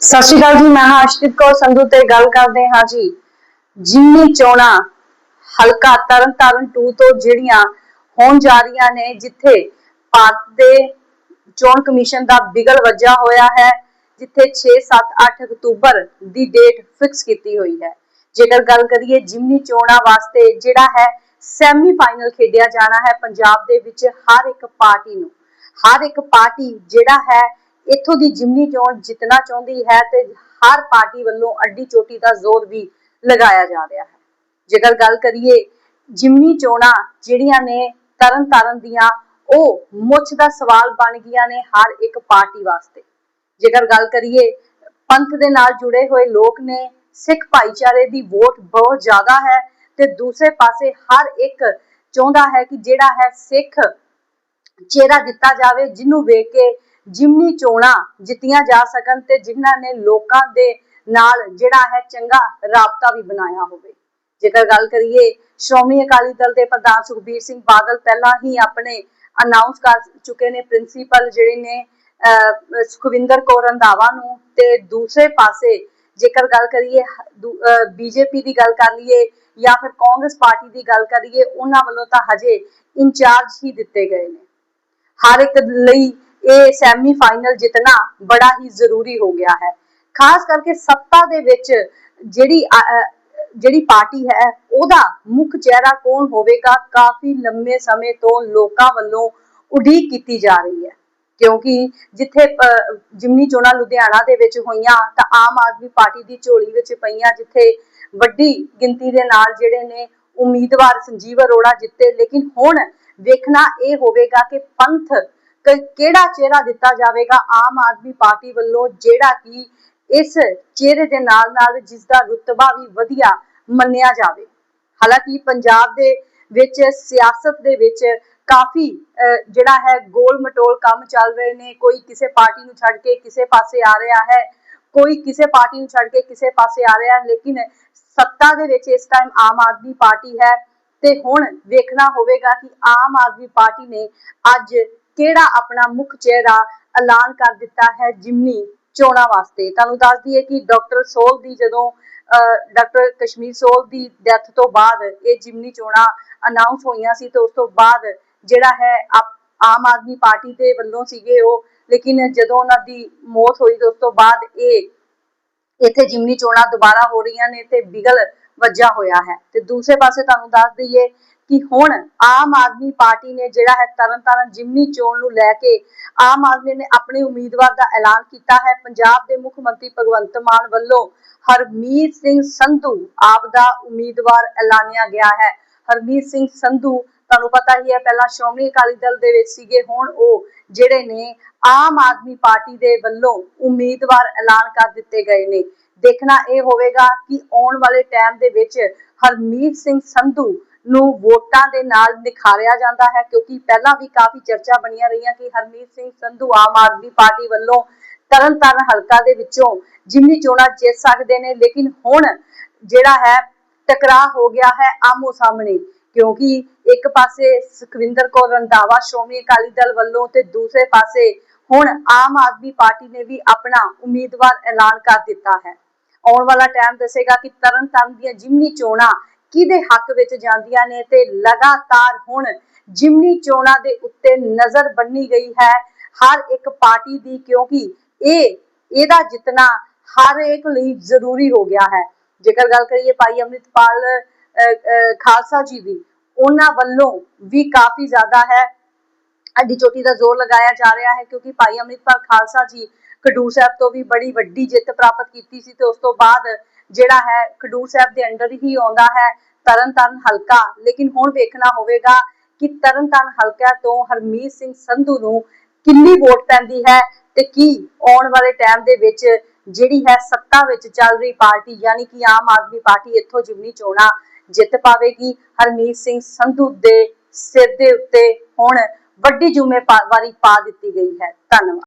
ਸਤਿ ਸ਼੍ਰੀ ਅਕਾਲ ਜੀ, ਮੈਂ ਹਾਂ ਅਸ਼ਕਿਤ ਕੌਰ ਸੰਧੂ ਤੇ ਗੱਲ ਕਰਦੇ ਹਾਂ ਜੀ। ਜਿਮਨੀ ਚੋਣਾ ਹਲਕਾ ਤਰਨ 2 ਤੋਂ ਜਿਹੜੀਆਂ ਹੋਣ ਜਾ ਰਹੀਆਂ ਨੇ, ਜਿੱਥੇ ਭਾਰਤ ਦੇ ਚੋਣ ਕਮਿਸ਼ਨ ਦਾ ਬਿਗਲ ਵੱਜਾ ਹੋਇਆ ਹੈ, ਜਿੱਥੇ 6 7 8 ਅਕਤੂਬਰ ਦੀ ਡੇਟ ਫਿਕਸ ਕੀਤੀ ਹੋਈ ਹੈ। ਜੇਕਰ ਗੱਲ ਕਰੀਏ ਜਿਮਨੀ ਚੋਣਾਂ ਵਾਸਤੇ, ਜਿਹੜਾ ਹੈ ਸੈਮੀ ਫਾਈਨਲ ਖੇਡਿਆ ਜਾਣਾ ਹੈ ਪੰਜਾਬ ਦੇ ਵਿੱਚ ਹਰ ਇੱਕ ਪਾਰਟੀ ਨੂੰ। ਹਰ ਇੱਕ ਪਾਰਟੀ ਜਿਹੜਾ ਹੈ ਇੱਥੋਂ ਦੀ ਜਿਮਨੀ ਚੋਣ ਜਿੱਤਣਾ ਚਾਹੁੰਦੀ ਹੈ ਤੇ ਹਰ ਪਾਰਟੀ ਵੱਲੋਂ ਅੱਡੀ ਚੋਟੀ ਦਾ ਜ਼ੋਰ ਵੀ ਲਗਾਇਆ ਜਾ ਰਿਹਾ ਹੈ। ਜੇਕਰ ਗੱਲ ਕਰੀਏ ਜਿਮਨੀ ਚੋਣਾਂ ਜਿਹੜੀਆਂ ਨੇ ਤਰਨ ਤਾਰਨ ਦੀਆਂ, ਉਹ ਮੁੱਛ ਦਾ ਸਵਾਲ ਬਣ ਗਈਆਂ ਨੇ ਹਰ ਇੱਕ ਪਾਰਟੀ ਵਾਸਤੇ। ਜੇਕਰ ਗੱਲ ਕਰੀਏ ਪੰਥ ਦੇ ਨਾਲ ਜੁੜੇ ਹੋਏ ਲੋਕ ਨੇ, ਸਿੱਖ ਭਾਈਚਾਰੇ ਦੀ ਵੋਟ ਬਹੁਤ ਜ਼ਿਆਦਾ ਹੈ ਤੇ ਦੂਸਰੇ ਪਾਸੇ ਹਰ ਇੱਕ ਚਾਹੁੰਦਾ ਹੈ ਕਿ ਜਿਹੜਾ ਹੈ ਸਿੱਖ ਚਿਹਰਾ ਦਿੱਤਾ ਜਾਵੇ, ਜਿਹਨੂੰ ਵੇਖ ਕੇ ਜਿਮਨੀ ਚੋਣਾਂ ਜਿੱਤੀਆਂ ਜਾ ਸਕਣ ਤੇ ਜਿਨ੍ਹਾਂ ਨੇ ਲੋਕਾਂ ਦੇ ਨਾਲ ਜਿਹੜਾ ਹੈ ਚੰਗਾ ਰਾਬਤਾ ਵੀ ਬਣਾਇਆ ਹੋਵੇ। ਜੇਕਰ ਗੱਲ ਕਰੀਏ ਸ਼੍ਰੋਮਣੀ ਅਕਾਲੀ ਦਲ ਦੇ ਪ੍ਰਧਾਨ ਸੁਖਬੀਰ ਸਿੰਘ ਬਾਦਲ ਪਹਿਲਾਂ ਹੀ ਆਪਣੇ ਅਨਾਉਂਸ ਕਰ ਚੁੱਕੇ ਨੇ ਪ੍ਰਿੰਸੀਪਲ ਜਿਹੜੇ ਨੇ ਸੁਖਵਿੰਦਰ ਕੌਰ ਰੰਧਾਵਾ ਨੂੰ ਤੇ ਦੂਸਰੇ ਪਾਸੇ ਜੇਕਰ ਗੱਲ ਕਰੀਏ ਬੀਜੇਪੀ ਦੀ ਗੱਲ ਕਰ ਲਈਏ ਜਾਂ ਫਿਰ ਕਾਂਗਰਸ ਪਾਰਟੀ ਦੀ ਗੱਲ ਕਰੀਏ, ਉਹਨਾਂ ਵੱਲੋਂ ਤਾਂ ਹਜੇ ਇੰਚਾਰਜ ਹੀ ਦਿੱਤੇ ਗਏ ਨੇ। ਹਰ ਇੱਕ ਲਈ ਇਹ ਸੈਮੀ ਫਾਈਨਲ ਜਿੱਤਣਾ ਬੜਾ ਹੀ ਜ਼ਰੂਰੀ ਹੋ ਗਿਆ ਹੈ। ਖਾਸ ਕਰਕੇ ਸੱਤਾ ਦੇ ਵਿੱਚ ਜਿਹੜੀ ਜਿਹੜੀ ਪਾਰਟੀ ਹੈ, ਉਹਦਾ ਮੁੱਖ ਚਿਹਰਾ ਕੌਣ ਹੋਵੇਗਾ, ਕਾਫੀ ਲੰਮੇ ਸਮੇਂ ਤੋਂ ਲੋਕਾਂ ਵੱਲੋਂ ਉਡੀਕ ਕੀਤੀ ਜਾ ਰਹੀ ਹੈ। ਕਿਉਂਕਿ ਜਿੱਥੇ ਜਿਮਨੀ ਚੋਣਾਂ ਲੁਧਿਆਣਾ ਦੇ ਵਿੱਚ ਹੋਈਆਂ, ਤਾਂ ਆਮ ਆਦਮੀ ਪਾਰਟੀ ਦੀ ਝੋਲੀ ਵਿੱਚ ਪਈਆਂ, ਜਿੱਥੇ ਵੱਡੀ ਗਿਣਤੀ ਦੇ ਨਾਲ ਜਿਹੜੇ ਨੇ ਉਮੀਦਵਾਰ ਸੰਜੀਵ ਅਰੋੜਾ ਜਿੱਤੇ। ਲੇਕਿਨ ਹੁਣ ਵੇਖਣਾ ਇਹ ਹੋਵੇਗਾ ਕਿ ਪੰਥ ਕਿਹੜਾ ਚਿਹਰਾ ਦਿੱਤਾ ਜਾਵੇਗਾ ਆਮ ਆਦਮੀ ਪਾਰਟੀ ਵੱਲੋਂ, ਜਿਹੜਾ ਕਿ ਇਸ ਚਿਹਰੇ ਦੇ ਨਾਲ ਨਾਲ ਜਿਸ ਦਾ ਰੁਤਬਾ ਵੀ ਵਧੀਆ ਮੰਨਿਆ ਜਾਵੇ। ਹਾਲਾਂਕਿ ਪੰਜਾਬ ਦੇ ਵਿੱਚ, ਸਿਆਸਤ ਦੇ ਵਿੱਚ ਕਾਫੀ ਜਿਹੜਾ ਹੈ ਗੋਲ ਮਟੋਲ ਕੰਮ ਚੱਲ ਰਹੇ ਨੇ। ਕੋਈ ਕਿਸੇ ਪਾਰਟੀ ਨੂੰ ਛੱਡ ਕੇ ਕਿਸੇ ਪਾਸੇ ਆ ਰਿਹਾ ਹੈ, ਕੋਈ ਕਿਸੇ ਪਾਰਟੀ ਨੂੰ ਛੱਡ ਕੇ ਕਿਸੇ ਪਾਸੇ ਆ ਰਿਹਾ ਹੈ, ਲੇਕਿਨ ਸੱਤਾ ਦੇ ਵਿੱਚ ਇਸ ਟਾਈਮ ਆਮ ਆਦਮੀ ਪਾਰਟੀ ਹੈ। ਤੇ ਹੁਣ ਵੇਖਣਾ ਹੋਵੇਗਾ ਕਿ ਆਮ ਆਦਮੀ ਪਾਰਟੀ ਨੇ ਅੱਜ ਕਿਹੜਾ ਆਪਣਾ ਮੁੱਖ ਚਿਹਰਾ ਐਲਾਨ ਕਰ ਦਿੱਤਾ ਹੈ ਜਿਮਨੀ ਚੋਣਾਂ ਵਾਸਤੇ? ਤੁਹਾਨੂੰ ਦੱਸ ਦਈਏ ਕਿ ਡਾਕਟਰ ਸੋਲ ਦੀ ਜਦੋਂ ਡਾਕਟਰ ਕਸ਼ਮੀਰ ਸੋਲ ਦੀ ਡੈਥ ਤੋਂ ਬਾਅਦ ਇਹ ਜਿਮਨੀ ਚੋਣਾਂ ਅਨਾਉਂਸ ਹੋਈਆਂ ਸੀ ਤੇ ਉਸ ਤੋਂ ਬਾਅਦ ਜਿਹੜਾ ਹੈ ਆਮ ਆਦਮੀ ਪਾਰਟੀ ਦੇ ਵੱਲੋਂ ਸੀਗੇ ਉਹ, ਲੇਕਿਨ ਜਦੋਂ ਉਹਨਾਂ ਦੀ ਮੌਤ ਹੋਈ ਤੇ ਉਸ ਤੋਂ ਬਾਅਦ ਇਹ ਇੱਥੇ ਜਿਮਨੀ ਚੋਣਾਂ ਦੁਬਾਰਾ ਹੋ ਰਹੀਆਂ ਨੇ ਤੇ ਬਿਗਲ ਵੱਜਾ ਹੋਇਆ ਹੈ। ਤੇ ਦੂਸਰੇ ਪਾਸੇ ਤੁਹਾਨੂੰ ਦੱਸ ਦਈਏ ਕਿ ਹੁਣ ਆਮ ਆਦਮੀ ਪਾਰਟੀ ਨੇ ਜਿਹੜਾ ਹੈ ਤਰਨਤਾਰਨ ਜਿਮਨੀ ਚੋਣ ਨੂੰ ਲੈ ਕੇ ਆਮ ਆਦਮੀ ਨੇ ਆਪਣੇ ਉਮੀਦਵਾਰ ਦਾ ਐਲਾਨ ਕੀਤਾ ਹੈ। ਪੰਜਾਬ ਦੇ ਮੁੱਖ ਮੰਤਰੀ ਭਗਵੰਤ ਮਾਨ ਵੱਲੋਂ ਹਰਮੀਤ ਸਿੰਘ ਸੰਧੂ ਆਪ ਦਾ ਉਮੀਦਵਾਰ ਐਲਾਨਿਆ ਗਿਆ ਹੈ। ਹਰਮੀਤ ਸਿੰਘ ਸੰਧੂ, ਤੁਹਾਨੂੰ ਪਤਾ ਹੀ ਹੈ ਪਹਿਲਾਂ ਸ਼੍ਰੋਮਣੀ ਅਕਾਲੀ ਦਲ ਦੇ ਵਿੱਚ ਸੀਗੇ, ਹੁਣ ਉਹ ਜਿਹੜੇ ਨੇ ਆਮ ਆਦਮੀ ਪਾਰਟੀ ਦੇ ਵੱਲੋਂ ਉਮੀਦਵਾਰ ਐਲਾਨ ਕਰ ਦਿੱਤੇ ਗਏ ਨੇ। ਦੇਖਣਾ ਇਹ ਹੋਵੇਗਾ ਕਿ ਆਉਣ ਵਾਲੇ ਟਾਈਮ ਦੇ ਵਿੱਚ ਹਰਮੀਤ ਸਿੰਘ ਸੰਧੂ ਨੂੰ ਵੋਟਾਂ ਦੇ ਨਾਲ ਨਿਖਾਰਿਆ ਜਾਂਦਾ ਹੈ, ਕਿਉਂਕਿ ਪਹਿਲਾਂ ਵੀ ਕਾਫੀ ਚਰਚਾ ਬਣੀਆਂ ਰਹੀਆਂ ਕਿ ਹਰਮੀਤ ਸਿੰਘ ਸੰਧੂ ਆਮ ਆਦਮੀ ਪਾਰਟੀ ਵੱਲੋਂ ਤਰਨਤਾਰਨ ਹਲਕਾ ਦੇ ਵਿੱਚੋਂ ਜਿਮਨੀ ਚੋਣਾਂ ਜਿੱਤ ਸਕਦੇ ਨੇ, ਲੇਕਿਨ ਹੁਣ ਜਿਹੜਾ ਹੈ ਟਕਰਾਅ ਹੋ ਗਿਆ ਹੈ ਆਮੋ ਸਾਹਮਣੇ, ਕਿਉਂਕਿ ਇੱਕ ਪਾਸੇ ਸੁਖਵਿੰਦਰ ਕੌਰ ਰੰਧਾਵਾ, ਸ਼੍ਰੋਮਣੀ ਅਕਾਲੀ ਦਲ ਵੱਲੋਂ ਤੇ ਦੂਸਰੇ ਪਾਸੇ ਹੁਣ ਆਮ ਆਦਮੀ ਪਾਰਟੀ ਨੇ ਵੀ ਆਪਣਾ ਉਮੀਦਵਾਰ ਐਲਾਨ ਕਰ ਦਿੱਤਾ ਹੈ। ਆਉਣ ਵਾਲਾ ਟਾਈਮ ਦੱਸੇਗਾ ਕਿ ਤਰਨਤਾਰਨ ਦੀਆਂ ਜਿਮਨੀ ਚੋਣਾਂ ਕਿਹਦੇ ਹੱਕ ਵਿੱਚ ਜਾਂਦੀਆਂ ਨੇ ਤੇ ਲਗਾਤਾਰ ਹੁਣ ਜਿਮਨੀ ਚੋਣਾਂ ਦੇ ਉੱਤੇ ਨਜ਼ਰ ਬੰਨੀ ਗਈ ਹੈ। ਹਰ ਇੱਕ ਪਾਰਟੀ ਦੀ ਕਿਉਂਕਿ ਇਹ, ਇਹਦਾ ਜਿੱਤਣਾ ਹਰ ਇੱਕ ਲਈ ਜ਼ਰੂਰੀ ਹੋ ਗਿਆ ਹੈ। ਜੇਕਰ ਗੱਲ ਕਰੀਏ ਭਾਈ ਅੰਮ੍ਰਿਤਪਾਲ ਖਾਲਸਾ ਜੀ ਦੀ, ਉਹਨਾਂ ਵੱਲੋਂ ਵੀ ਕਾਫੀ ਜ਼ਿਆਦਾ ਹੈ। ਅੱਡੀ ਚੋਟੀ ਦਾ ਜ਼ੋਰ ਲਗਾਇਆ ਜਾ ਰਿਹਾ ਹੈ ਕਿਉਂਕਿ ਭਾਈ ਅੰਮ੍ਰਿਤਪਾਲ ਖਾਲਸਾ ਜੀ ਖਡੂਰ ਸਾਹਿਬ ਤੋਂ ਵੀ ਬੜੀ ਵੱਡੀ ਜਿੱਤ ਪ੍ਰਾਪਤ ਕੀਤੀ ਸੀ ਤੇ ਉਸ ਤੋਂ ਬਾਅਦ ਜਿਹੜਾ ਹੈ ਖਡੂਰ ਸਾਹਿਬ ਦੇ ਅੰਡਰ ਹੀ ਆਉਂਦਾ ਹੈ ਤਰਨਤਾਰਨ ਹਲਕਾ। ਲੇਕਿਨ ਹੁਣ ਵੇਖਣਾ ਹੋਵੇਗਾ ਕਿ ਤਰਨਤਾਰਨ ਹਲਕਾ ਤੋਂ ਹਰਮੀਤ ਸਿੰਘ ਸੰਧੂ ਨੂੰ ਕਿੰਨੀ ਵੋਟ ਪੈਂਦੀ ਹੈ ਤੇ ਕੀ ਆਉਣ ਵਾਲੇ ਟਾਈਮ ਦੇ ਵਿੱਚ ਜਿਹੜੀ ਹੈ ਸੱਤਾ ਵਿੱਚ ਚੱਲ ਰਹੀ ਪਾਰਟੀ, ਯਾਨੀ ਕਿ ਆਮ ਆਦਮੀ ਪਾਰਟੀ ਇੱਥੋਂ ਜਿਮਨੀ ਚੋਣਾਂ ਜਿੱਤ ਪਾਵੇਗੀ। ਹਰਮੀਤ ਸਿੰਘ ਸੰਧੂ ਦੇ ਸਿਰ ਦੇ ਉੱਤੇ ਹੁਣ ਵੱਡੀ ਜ਼ਿੰਮੇਵਾਰੀ ਪਾ ਦਿੱਤੀ ਗਈ ਹੈ। ਧੰਨਵਾਦ।